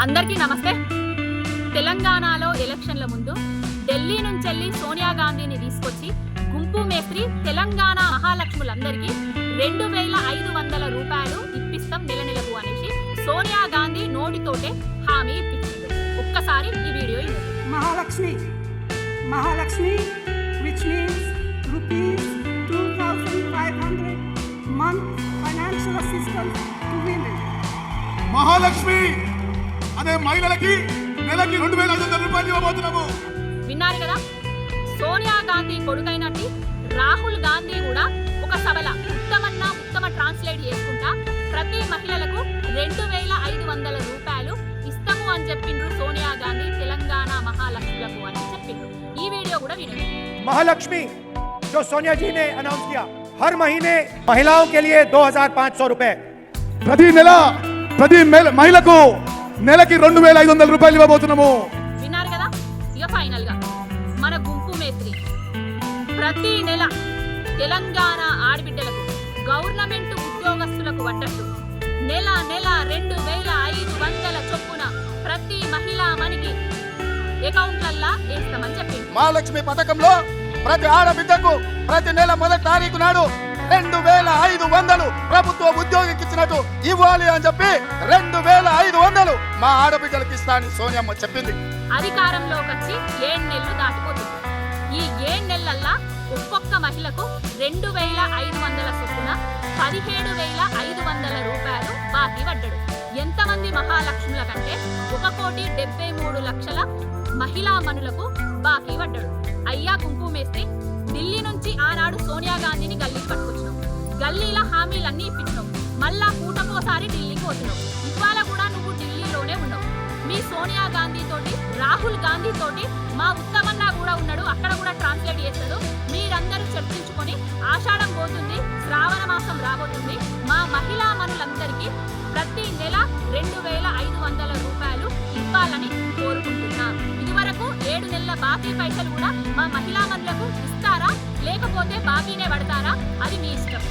అందరికీ నమస్తే తెలంగాణలో ఎలక్షన్ల ముందు ఢిల్లీ నుంచెల్లి సోనియా గాంధీని తీసుకొచ్చి గుంపు మేస్త్రి తెలంగాణ మహాలక్ష్ములందరికీ రెండు వేల ఐదు వందల రూపాయలు ఇప్పిస్తాం నెల నెలకు అనేసి సోనియా గాంధీ నోటితోటే హామీ ఇప్పించింది ఒక్కసారి ఈ వీడియో ఇవ్వండి Mahalakshmi. Mahalakshmi, which means rupees 2,500 month financial assistance to women. Mahalakshmi అనే మహిళలకి నెలకి రెండు వేల ఐదు వందల రూపాయలు ఇవ్వబోతున్నాము విన్నారు కదా సోనియా గాంధీ కొడుకైనట్టు రాహుల్ గాంధీ కూడా ఒక సభల ఉత్తమన్న ఉత్తమ ట్రాన్స్లేట్ చేసుకుంటా ప్రతి మహిళలకు రెండు వేల ఐదు వందల రూపాయలు ఇస్తాము అని చెప్పిండ్రు సోనియా గాంధీ తెలంగాణ మహాలక్ష్ములకు అని చెప్పిండ్రు ఈ వీడియో కూడా వినండి महालक्ष्मी जो सोनिया जी ने अनाउंस किया हर महीने महिलाओं के लिए 2,500 रुपए ప్రతి నెల ప్రతి మెల- మహిళకు నెలకి రెండు వేల ఐదు వందల రూపాయలు ఇవ్వబోతున్నాము. విన్నారు కదా? ఇక ఫైనల్గా. మన గుంపు మేస్త్రి. ప్రతి నెల తెలంగాణ ఆడబిడ్డలకు గవర్నమెంట్ ఉద్యోగస్తులకు పడ్డట్టు నెల నెల రెండు వేల ఐదు వందల చొప్పున ప్రతి మహిళా మనికి అకౌంట్లల్లా వేస్తామని చెప్పింది మహాలక్ష్మి పథకంలో ప్రతి ఆడబిడ్డకు ప్రతి నెల మొదటి తారీఖు నాడు రెండు వేల ఐదు వందలు ప్రభుత్వ ఉద్యోగికి ఇచ్చినట్టు ఇవ్వాలి అని చెప్పి రెండు వేల ఐదు వందలు మా ఆడబిడ్డలకి ఇస్తా సోనియమ్మ చెప్పింది. అధికారంలోకి వచ్చి ఏడు నెలలు దాటిపోతుంది. ఈ ఏడు నెలలల్లా ఒక్కొక్క మహిళకు రెండు వేల ఐదు వందల చొప్పున పదిహేడు వేల ఐదు వందల రూపాయలు బాకీ పడ్డాడు. ఎంతమంది మహాలక్ష్ముల కంటే ఒక కోటి డెబ్బై మూడు లక్షల మహిళా మనులకు బాకీ పడ్డాడు. అయ్యా కుంకుమేస్తే ఢిల్లీ నుంచి ఆనాడు సోనియా గాంధీని గల్లీకి హామీలన్నీ ఇప్పించావు మళ్ళా పూటకోసారి ఢిల్లీకి వచ్చినావు ఇవాళ కూడా నువ్వు ఢిల్లీలోనే ఉన్నావు. మీ సోనియా గాంధీ తోటి రాహుల్ గాంధీ తోటి మా ఉత్తమన్న కూడా ఉన్నాడు. అక్కడ కూడా ట్రాన్స్లేట్ చేస్తాడు. మీరందరూ చర్చించుకొని ఆషాఢం పోతుంది శ్రావణ మాసం రాబోతుంది. మా మహిళా మనులందరికీ ప్రతి నెల రెండు వేల ఐదు వందల రూపాయలు ఇవ్వాలని కోరుకుంటున్నా. ఇదివరకు ఏడు నెలల బాకీ పైసలు కూడా మా మహిళా మనులకు ఇస్తారా? లేకపోతే బాకీనే పడతారా? అది మీ ఇష్టం.